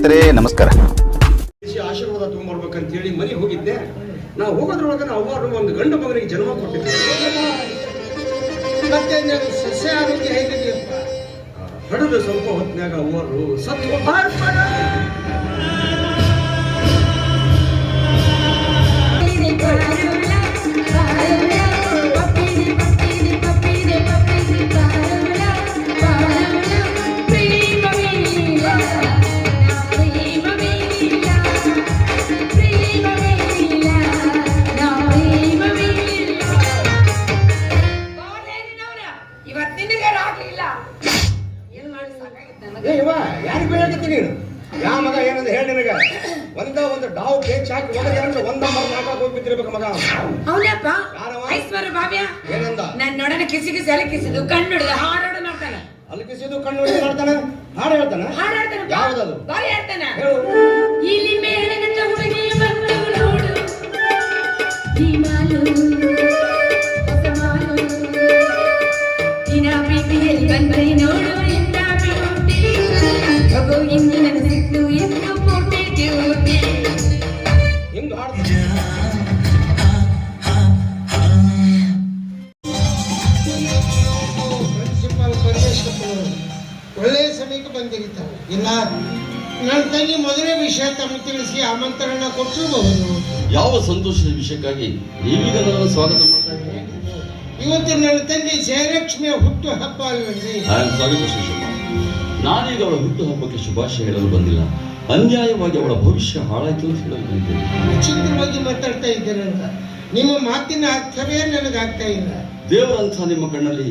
ಸ್ನೇಹಿತರೆ, ನಮಸ್ಕಾರ. ಆಶೀರ್ವಾದ ತಗೊಂಡ್ಬರ್ಬೇಕಂತ ಹೇಳಿ ಮನೆಗೆ ಹೋಗಿದ್ದೆ. ನಾವು ಹೋಗೋದ್ರೊಳಗೆ ಅವರು ಒಂದು ಗಂಡು ಮಗನಿಗೆ ಜನ್ಮ ಕೊಟ್ಟಿದ್ದೆ. ಮತ್ತೆ ಸಸ್ಯ ಆರೋಗ್ಯ ಹೇಗಿದೆಯಪ್ಪ ಹಡದ ಸ್ವಲ್ಪ ಹೊತ್ತಿನಾಗ ಅವರು ಸತ್ತು ಡಾವ್ ಬೇಚ್ ಹಾಕಿ ಹೋದ್ರೆ ಅಂದ್ರೆ ಒಂದ ಮರ ಹೋಗಿ ಬಿದ್ದಿರ್ಬೇಕು ಮಗ. ಹೌದಪ್ಪ. ಯಾರವ? ಐಶ್ವರ್ಯ ಭಾವ್ಯ. ಏನಂದ? ನನ್ನ ನೋಡನ ಕಿಸಿ ಕಿಸಿ ಅಲ್ಲಿ ಕಿಸಿದು ಕಣ್ಣು ಹಿಡಿದು ಹಾರಾಡು ಮಾಡ್ತಾನೆ. ಅಲ್ಲಿ ಕಿಸಿದು ಕಣ್ಣು ಹೊಡಿ ಮಾಡ್ತಾನೆ? ಹಾಡು ಹೇಳ್ತಾನೆ? ಹಾರಾಡ್ತಾನೆ ಯಾವ್ದದು? ಬಾರಿ ಹೇಳ್ತಾನೆ. ಹೇಳು. ಬಂದಿರ್ತಾರೆ ಇಲ್ಲ ನನ್ನ ತಂಗಿ ಮೊದಲೇ ವಿಷಯ ತಮ್ಮ ತಿಳಿಸಿ ಆಮಂತ್ರಣ ಕೊಟ್ಟಿರಬಹುದು ಯಾವ ಸಂತೋಷದ ವಿಷಯಕ್ಕಾಗಿ ನೀವೀಗ ನನ್ನ ಸ್ವಾಗತ ಇವತ್ತು ನನ್ನ ತಂಗಿ ಜಯಲಕ್ಷ್ಮಿಯ ಹುಟ್ಟು ಹಬ್ಬ ಆಮ್ ನಾನೀಗ ಅವಳ ಹುಟ್ಟು ಹಬ್ಬಕ್ಕೆ ಶುಭಾಶಯ ಹೇಳಲು ಬಂದಿಲ್ಲ. ಅನ್ಯಾಯವಾಗಿ ಅವಳ ಭವಿಷ್ಯ ಹಾಳಾಯ್ತು ಅಂತ ಹೇಳಲು ಬಂದಿದ್ದೇನೆ. ವಿಚಿತ್ರವಾಗಿ ಮಾತಾಡ್ತಾ ಇದ್ದೇನೆ ನಿಮ್ಮ ಮಾತಿನ ಅರ್ಥವೇ ನನಗಾಗ್ತಾ ಇಲ್ಲ. ದೇವರಂಥ ನಿಮ್ಮ ಕಣ್ಣಲ್ಲಿ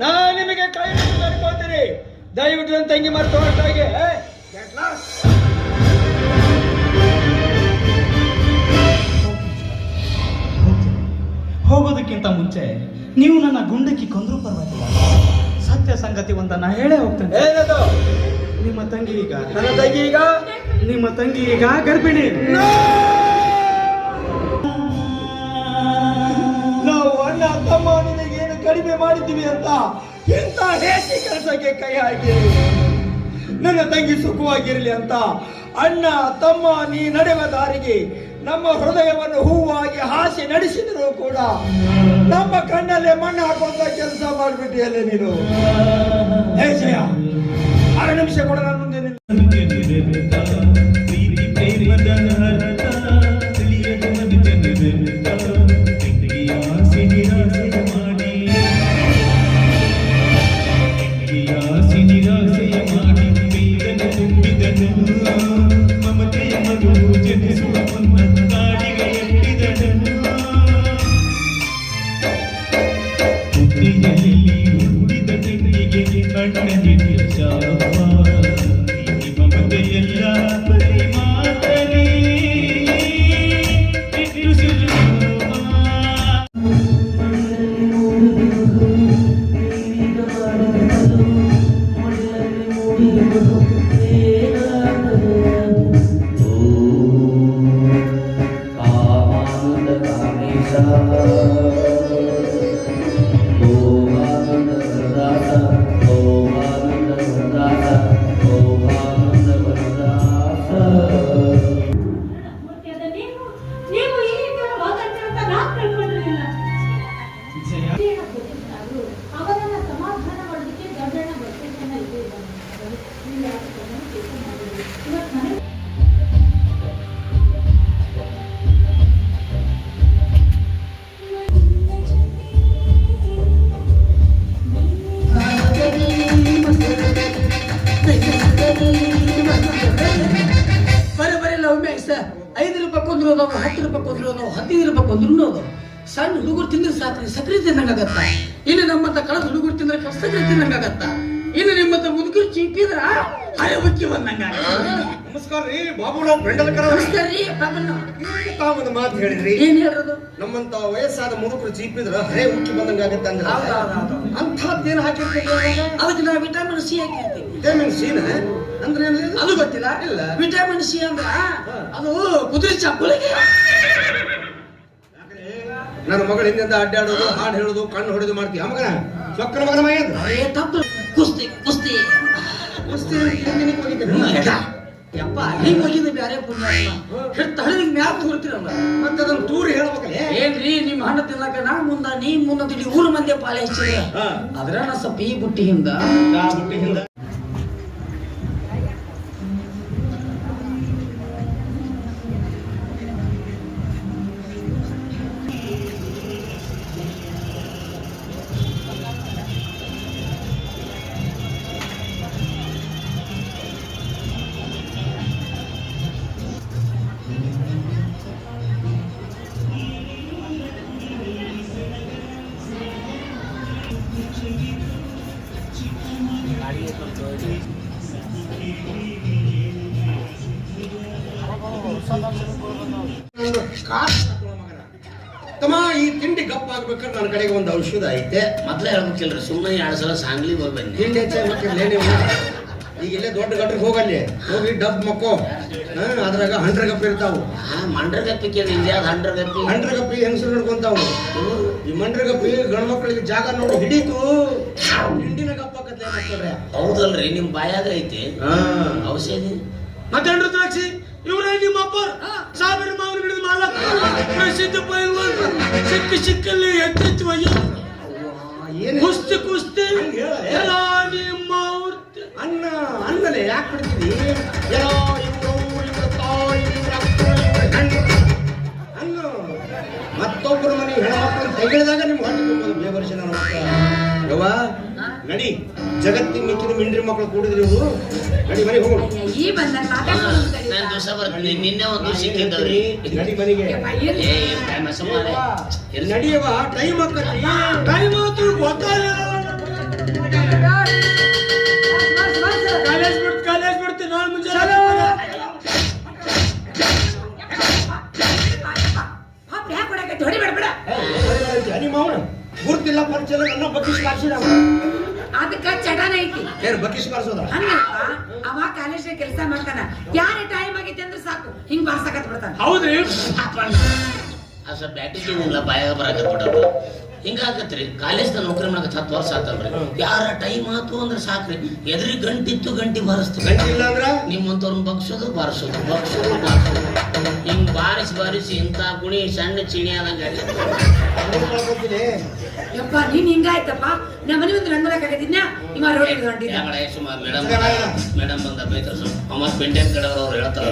ನಾ ನಿಮಗೆ ಕೈ ಮುಗಿದು ಬೇಡ್ಕೊಳ್ತೀನಿ ದಯವಿಟ್ಟು ನನ್ನ ತಂಗಿ ಮಾಡಿ ಹೊರಟಾಗೆ ಹೋಗೋದಕ್ಕಿಂತ ಮುಂಚೆ ನೀವು ನನ್ನ ಗುಂಡಕ್ಕೆ ಕೊಂದರೂ ಪರವಾಗಿಲ್ಲ. ಸತ್ಯ ಸಂಗತಿ ಒಂದ ನಾ ಹೇಳೇ ಹೋಗ್ತೇನೆ. ಏನದು? ನಿಮ್ಮ ತಂಗಿ ಈಗ. ನನ್ನ ತಂಗಿ ಈಗ? ನಿಮ್ಮ ತಂಗಿ ಈಗ ಗರ್ಭಿಣಿ. ನಾವು ಅಣ್ಣ ತಮ್ಮ ಕಡಿಮೆ ಮಾಡಿದ್ದೀವಿ ಅಂತ ಇಂಥ ಹೇಸಿ ಕೆಲಸಕ್ಕೆ ಕೈ ಹಾಕಿ ನನ್ನ ತಂಗಿ ಸುಖವಾಗಿರಲಿ ಅಂತ ಅಣ್ಣ, ತಮ್ಮ, ನೀ ನಡೆವ ದಾರಿಗೆ ನಮ್ಮ ಹೃದಯವನ್ನು ಹೂವಾಗಿ ಹಾಸಿ ನಡೆಸಿದರೂ ಕೂಡ ನಮ್ಮ ಕಣ್ಣಲ್ಲೇ ಮಣ್ಣು ಹಾಕುವಂತ ಕೆಲಸ ಮಾಡಿಬಿಟ್ಟಿಯಲ್ಲೇ ನೀನು ಆರು ನಿಮಿಷ ಕೂಡ, ನಾನು ಮುಂದೆ ನಿಲ್ಲು. ನೀವು ನಿಮ್ಮಂತ ಚೀಟಿದ್ರ? ಹಳೆ ಬುಕ್ಕಿ ಬಂದಂಗ ನಮಸ್ಕಾರ ರೀ ಬಾಬುರಾವ್ ಬೆಂಡಲ್ಕರ ನಮಸ್ಕಾರ ರೀ ಬಾಬಣ್ಣ ಒಂದು ಮಾತು ಹೇಳಿದ್ರಿ. ಏನ್ ಹೇಳೋದು? ನಮ್ಮಂತ ವಯಸ್ಸಾದ ಮುದುಕರು ಚೀಪಿದ್ರ ಹಳೆ ಉಕ್ಕಿ ಬಂದಂಗ ಆಗತ್ತೆ ಅಂದ್ರೆ. ಅಂಥದ್ದೇನು ಹಾಕಿರ್ತೀವಿ ಅದಕ್ಕೆ ನಾವು ವಿಟಮಿನ್ ಸಿ ಹಾಕಿರ್ತೀವಿ. ವಿಟಮಿನ್ ಸಿನ ಅಂದ್ರೆ ಅದು ಗೊತ್ತಿಲ್ಲ. ಇಲ್ಲ. ವಿಟಮಿನ್ ಸಿ ಅಂದ್ರ ಅದು ಕುದುರೆ ಚಪ್ಪಲಿಗೆ ನನ್ನ ಮಗಳ ಹಿಂದಿಂದ ಅಡ್ಡಾಡೋದು ಹಾಡು ಹೇಳೋದು ಕಣ್ಣು ಹೊಡೆದು ಮಾಡ್ತೀವಿ ಮಗನ? ಸೊಕ್ಕನ ಮಗನ? ಮಗ ಏ ಯಪ್ಪ ಹಿಂಗ್ ಹೋಗಿದ್ದು ಬ್ಯಾರೆ ಪುಣ್ಯ ಹಿಡ್ತ ಹಳಿಗೆ ಮ್ಯಾಪ್ ತೋರ್ತಿರಲ್ಲ ಮತ್ತೆ ಅದನ್ನ ಟೂರ್ ಹೇಳ್ಬೇಕಲ್ಲೇ ಏನ್ರಿ ನಿಮ್ ಹಣ್ಣು ತಿನ್ನಕ ನಾ ಮುಂದ ನೀ ಮುಂದ ತಿಳಿ ಊರು ಮಂದಿ ಪಾಳೆ ಹೆಚ್ಚಿದೆ. ಅದ್ರ ನಾ ಸ್ವಲ್ಪ ಈ ಬುಟ್ಟಿ ಹಿಂದ ಬುಟ್ಟಿ ಹಿಂದ ತಿಂಡಿ ನನ್ನ ಕಡೆಗೆ ಒಂದು ಔಷಧ ಐತೆ. ಮೊದ್ಲೇ ಹೇಳ್ಬೇಕಿಲ್ರಿ ಸುಮ್ಮನೆ ಎರಡು ಸಲ ಸಾಂಗ್ಲಿ ಹೋಗಿ ಬನ್ನಿ ತಿಂಡಿ ಹೆಚ್ಚಾಗ್ಬೇಕಿಲ್ಲ ನೀವು. ಈಗ ಇಲ್ಲೇ ದೊಡ್ಡ ಗಟ್ರಿಗೆ ಹೋಗಲ್ಲಿ. ಹೋಗಿ ಡಬ್ ಮಕ್ಕೋ. ಹಾ, ಅದ್ರಾಗ ಹಂಡ್ರ ಗಪ್ಪ ಇರ್ತಾವು. ಹಾ ಮಂಡ್ರ ಗಪ್ಪಿ ಕೇಳಿ ಇಂಡಿಯಾದ ಹಂಡ್ರ ಗಪ್ಪಿ ಹಂಡ್ರ ಗಪ್ಪಿ ಹೆಂಗಸರು ನಡ್ಕೊಂತಾವು. ಈ ಮಂಡ್ರ ಗಪ್ಪಿ ಗಂಡ ಮಕ್ಕಳಿಗೆ ಜಾಗ ನೋಡಿ ಹಿಡೀತು. ಹಿಂಡಿನ ಗಪ್ಪ ಆಕತ್ಲೆ ಮಕ್ಕಳ್ರೆ ಹೌದಲ್ರಿ ನಿಮ್ ಬಾಯಾಗ ಐತಿ. ಹಾ. ಔಷಧಿ? ಮತ್ತೆ ದ್ರಾಕ್ಷಿ? ಇವ್ರೇ ನಿಮ್ಮ ಅಪ್ಪ? ಸಾವಿರ ಮಾವಿನ ಪ್ರಸಿದ್ಧ ಪೈಲ್ವಾನ್ ಸಿಕ್ಕಿ ಸಿಕ್ಕಲ್ಲಿ ಎತ್ತೆತ್ತು ಏನು ಕುಸ್ತಿ ಕುಸ್ತಿ. ಎಲ್ಲ ನಿಮ್ಮ ಅನ್ನ ಅನ್ನಲೆ ಯಾಕೆ ಬಿಡ್ತಿದಿ ಏನೋ ಇವ್ರು ಇವ್ರ ತಾಯಿ ಇವ್ರ ಅಕ್ಕ ಇವ್ರ ಗಂಡ. ಅನ್ನು ಮತ್ತೊಬ್ಬರ ಮನೆ ಹೆಣ್ಮಕ್ಳನ್ನ ತೆಗೆದಾಗ ನಿಮ್ಗೆ ಹೊಟ್ಟೆ ತುಂಬೋದು. ಬೇವರ್ಷ ನನ್ನ ಮಕ್ಕಳ ಯವ್ವ ನಡಿ ಜಗತ್ತಿನ ಮಿಕ್ಕಿದ ಮಿಂಡ್ರಿ ಮಕ್ಕಳು ಕೂಡಿದ್ರಿ ಇವರು ನಡಿ ಬರೀ ಈ ಬಂದ ನಾನ್ ದಿವಸ ಬರ್ತೀನಿ ನಿನ್ನೆ ಒಂದು ಸಿಕ್ಕಿದ್ದವ್ರಿ ನಡಿ ಮನೆಗೆ. ಏ ಏನ್ ಟೈಮ್ ಸುಮಾರೆ ನಡಿಯವ ಟೈಮ್ ಟೈಮ್ ಆತು ಗೊತ್ತಾಗಲ್ಲ ಏನ್ ಅವ ಕಾಲೇಜ್ ಕೆಲಸ ಮಾಡ್ತಾನ. ಯಾರೇ ಟೈಮ್ ಆಗೈತಿ ಅಂದ್ರೆ ಸಾಕು. ಹಿಂಗ್ ಬಾರ್ಸಕತ್ ಬಿಡ್ತಾನ. ಹೌದ್ರಿ? ಸ್ವಲ್ಪ ಬ್ಯಾಟಿಗೆ ಇಲ್ಲ ಬಾಯಾಗ ಬಿಟ್ಟದ್ದು ಹಿಂಗಾಗತ್ರಿ ಕಾಲೇಜ್ ನೌಕರಿ ಮಾಡಕ ಹತ್ತು ವರ್ಷ ಆತಲ್ರಿ. ಯಾರ ಟೈಮ್ ಆತು ಅಂದ್ರೆ ಸಾಕ್ರಿ. ಎದ್ರಿ ಗಂಟಿತ್ತು ಗಂಟಿ ಬಾರಿಸ್ತು ಗಂಟೆ ಇಲ್ಲ ಅಂದ್ರ ನಿಮ್ಮಂತವ್ರನ್ನ ಬಗ್ಸೋದು ಬಾರಿಸೋದು ಬಗ್ಸೋದು ಬಾರಿಸೋದು. ಹಿಂಗ್ ಬಾರಿಸಿ ಬಾರಿಸಿ ಇಂಥ ಗುಣಿ ಸಣ್ಣ ಚಿಣಿ ಆದಂಗೆ. ಯಪ್ಪ ನೀನ್ ಹಿಂಗಾಯ್ತಪ್ಪ? ನಮ್ಮ ಮನೆ ಒಂದು ರಂಗಲಾಗತ್ತಿದ್ನ ಇವ ರೋಡ್ ಸುಮ್ಮ ಮೇಡಮ್ ಮೇಡಮ್ ಬಂದ ಬೈತಾರೆ ಅಮ್ಮ ಪೆಂಟೆನ್ ಕಡೆ ಅವ್ರು ಹೇಳ್ತಾರ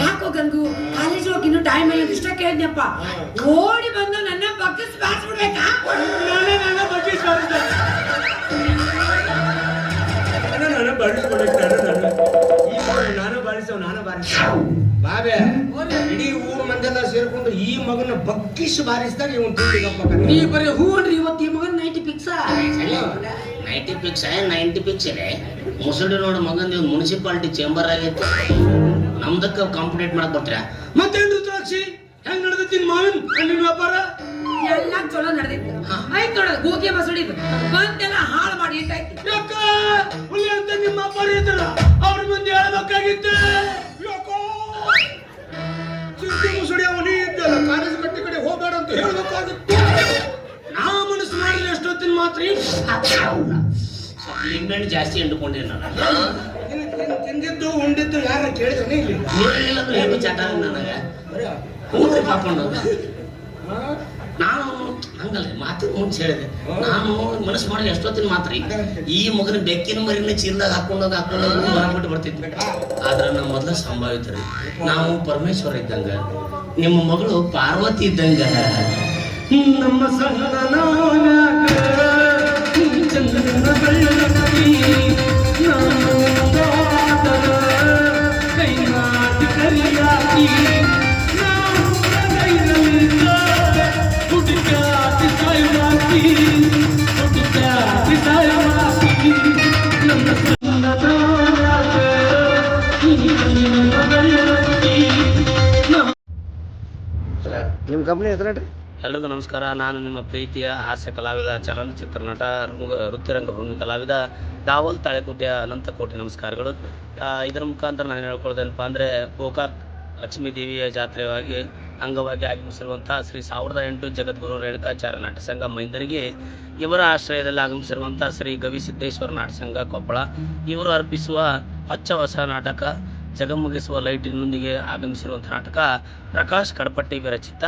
ಯಾಕೋ ಗಂಗು? ಕಾಲೇಜ್ ಹೋಗಿ ಇನ್ನು ಟೈಮ್ ಇಲ್ಲ ಇಷ್ಟ ಕೇಳಿದ್ನಪ್ಪ. ಓಡಿ ಬಂದು ನನ್ನ ಬಗ್ಗಸ್ ಬಾರಿಸ್ಬಿಡ್ಬೇಕಾ ನಾನೇ ನನ್ನ ಬಗ್ಗೆ ಸ್ವಾಗತ ನಾನು ನಾನು ನಾನು ಬಾಬೆ ಇಡೀ ಊರ್ ಮಂದೆಲ್ಲ ಸೇರ್ಕೊಂಡು ಈ ಮಗನ ಬಗ್ಗಿಸಿ ಬಾರಿಸಿದಾಗ ಇವನ್ ನೀ ಬರೀ ಹೂನ್ರಿ ಇವತ್ತು ಈ ಮಗನ ninety fix ninety fix ninety ಪಿಕ್ಸ್ ಇದೆ ಮುಸುಡಿ ನೋಡು ಮಗನ್ ನೀವು ಮುನ್ಸಿಪಾಲಿಟಿ ಚೇಂಬರ್ ಆಗೈತೆ. ನಮ್ದಕ್ಕ ಕಾಂಪಿಟೇಟ್ ಮಾಡಕ್ ಬರ್ತೀರ? ಮತ್ತೇನ್ರಿ ದ್ರಾಕ್ಷಿ? ಹೆಂಗ್ ನಡೆದೈತಿ ಮಾವಿನ ಹಣ್ಣಿನ ವ್ಯಾಪಾರ? ಎಲ್ಲ ಚಲೋ ನಡೆದಿತ್ತು ಆಯ್ತು ನೋಡ ಗೋಕೆ ಮಸಡಿದ್ದು ಬಂತೆಲ್ಲ ಹಾಳು ಮಾಡಿ ಇಟ್ಟಾಯ್ತು. ಹುಲಿ ಅಂತ ನಿಮ್ಮ ಅಪ್ಪ ಅವ್ರ ಮುಂದೆ ಹೇಳ್ಬೇಕಾಗಿತ್ತೆ. ಮಾತ್ರ ಲಿಂಬೆಹಣ್ಣು ಜಾಸ್ತಿ ಎಂಡುಕೊಂಡಿದ್ದೀನಿ ನಾನು. ತಿಂದಿದ್ದು ಉಂಡಿದ್ದು ಯಾರ ಕೇಳಿದ್ರೆ ಇಲ್ಲಿ. ನೀರಿಲ್ಲ ಅಂದ್ರೆ ಏನು ಚಟ ನನಗೆ? ಪಾಪಣ್ಣ ನಾನು ಹಂಗಲ್ಲ ಮಾತಿನ ಮುಂಚೆ ಹೇಳಿದೆ. ನಾನು ಮನಸ್ಸು ಮಾಡಿ ಎಷ್ಟೊತ್ತಿನ ಮಾತ್ರ ಈ ಮಗನ ಬೆಕ್ಕಿನ ಮರಿನ ಚೀಲದಾಗ ಹಾಕೊಂಡೋಗಿ ಹಾಕೊಂಡೋಗಿ ಹೊರಬಿಟ್ಟು ಬರ್ತಿದ್ವಿ ಆದ್ರೆ ನಮ್ಮ ಮೊದಲ ಸಂಭಾವಿತರಿ. ನಾವು ಪರಮೇಶ್ವರ ಇದ್ದಂಗ ನಿಮ್ಮ ಮಗಳು ಪಾರ್ವತಿ ಇದ್ದಂಗ. ನಮ್ಮ ಸಹನಾಗ ಕಂಪ್ನಿ ಹೆಸರು ಹೇಳ್ರಿ. ಎಲ್ರಿಗೂ ನಮಸ್ಕಾರ. ನಾನು ನಿಮ್ಮ ಪ್ರೀತಿಯ ಹಾಸ್ಯ ಕಲಾವಿದ, ಚಲನಚಿತ್ರ ನಟ, ರಂಗ- ವೃತ್ತಿರಂಗ ಭೂಮಿ ಕಲಾವಿದ ದಾವಲ್ ತಾಳೆಕೋಟೆಯ ಅನಂತ ಕೋಟಿ ನಮಸ್ಕಾರಗಳು ಇದರ ಮುಖಾಂತರ ನಾನು ಹೇಳ್ಕೊಳ್ಳೋದೇನಪ್ಪ ಅಂದರೆ, ಗೋಕಾಕ್ ಲಕ್ಷ್ಮೀ ದೇವಿಯ ಜಾತ್ರೆಯಾಗಿ ಅಂಗವಾಗಿ ಆಗಮಿಸಿರುವಂತಹ ಶ್ರೀ ಸಾವಿರದ ಎಂಟು ಜಗದ್ಗುರು ರೇಣುಕಾಚಾರ್ಯ ನಾಟ್ಯ ಸಂಘ ಮೈಂದರಿಗೆ ಇವರ ಆಶ್ರಯದಲ್ಲಿ ಆಗಮಿಸಿರುವಂತಹ ಶ್ರೀ ಗವಿಸಿದ್ದೇಶ್ವರ ನಾಟ್ಯ ಸಂಘ ಕೊಪ್ಪಳ. ಇವರು ಅರ್ಪಿಸುವ ಹೊಚ್ಚ ಹೊಸ ನಾಟಕ ಜಗಮಗಿಸುವ ಲೈಟಿನೊಂದಿಗೆ ಆಗಮಿಸಿರುವಂಥ ನಾಟಕ ಪ್ರಕಾಶ್ ಕಡಪಟ್ಟಿ ವಿರಚಿತ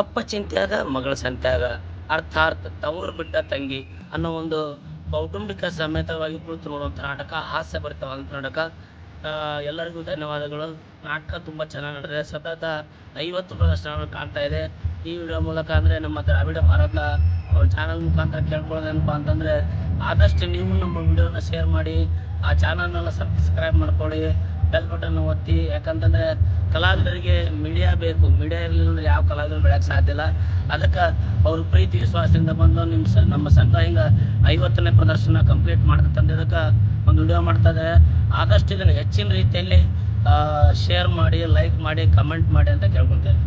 ಅಪ್ಪ ಚಿಂತ್ಯಾಗ, ಮಗಳ ಸಂತ್ಯಾಗ. ಅರ್ಥಾತ್ ತವರು ಬಿಟ್ಟ ತಂಗಿ ಅನ್ನೋ ಒಂದು ಕೌಟುಂಬಿಕ ಸಮೇತವಾಗಿ ಕುಳಿತು ನೋಡುವಂಥ ನಾಟಕ ಹಾಸ್ಯಭರಿತವಾದಂಥ ನಾಟಕ. ಎಲ್ಲರಿಗೂ ಧನ್ಯವಾದಗಳು. ನಾಟಕ ತುಂಬ ಚೆನ್ನಾಗಿ ನಡೆದಿದೆ. ಸತತ ಐವತ್ತು ಪ್ರದರ್ಶನಗಳು ಕಾಣ್ತಾ ಇದೆ. ಈ ವಿಡಿಯೋ ಮೂಲಕ ಅಂದರೆ ನಮ್ಮ ದ್ರಾವಿಡ ಭಾರತ ಚಾನಲ್ ಮುಖಾಂತರ ಕೇಳ್ಕೊಳ್ಳೋದೇನಪ್ಪ ಅಂತಂದರೆ ಆದಷ್ಟು ನೀವು ನಮ್ಮ ವಿಡಿಯೋನ ಶೇರ್ ಮಾಡಿ, ಆ ಚಾನಲ್ನೆಲ್ಲ ಸಬ್ಸ್ಕ್ರೈಬ್ ಮಾಡ್ಕೊಳ್ಳಿ. ಬೆಲ್ ಬಟನ್ ಒತ್ತಿ, ಯಾಕಂತಂದ್ರೆ ಕಲಾವಿದರಿಗೆ ಮೀಡಿಯಾ ಬೇಕು. ಮೀಡಿಯಾ ಇರಲಿಲ್ಲ ಅಂದ್ರೆ ಯಾವ ಕಲಾವಿದರು ಬೆಳೆಯಕ್ಕೆ ಸಾಧ್ಯ ಇಲ್ಲ. ಅದಕ್ಕೆ ಅವ್ರ ಪ್ರೀತಿ, ವಿಶ್ವಾಸದಿಂದ ಬಂದು ನಿಮ್ಮ ಸ, ನಮ್ಮ ಸಂಘ ಹಿಂಗೆ ಐವತ್ತನೇ ಪ್ರದರ್ಶನ ಕಂಪ್ಲೀಟ್ ಮಾಡ್ತಾ ತಂದಿದ್ದಕ್ಕೆ ಒಂದು ವಿಡಿಯೋ ಮಾಡ್ತಾ ಇದ್ದಾರೆ. ಆದಷ್ಟು ಇದನ್ನು ಹೆಚ್ಚಿನ ರೀತಿಯಲ್ಲಿ ಶೇರ್ ಮಾಡಿ ಲೈಕ್ ಮಾಡಿ ಕಮೆಂಟ್ ಮಾಡಿ ಅಂತ ಕೇಳ್ಕೊತೇನೆ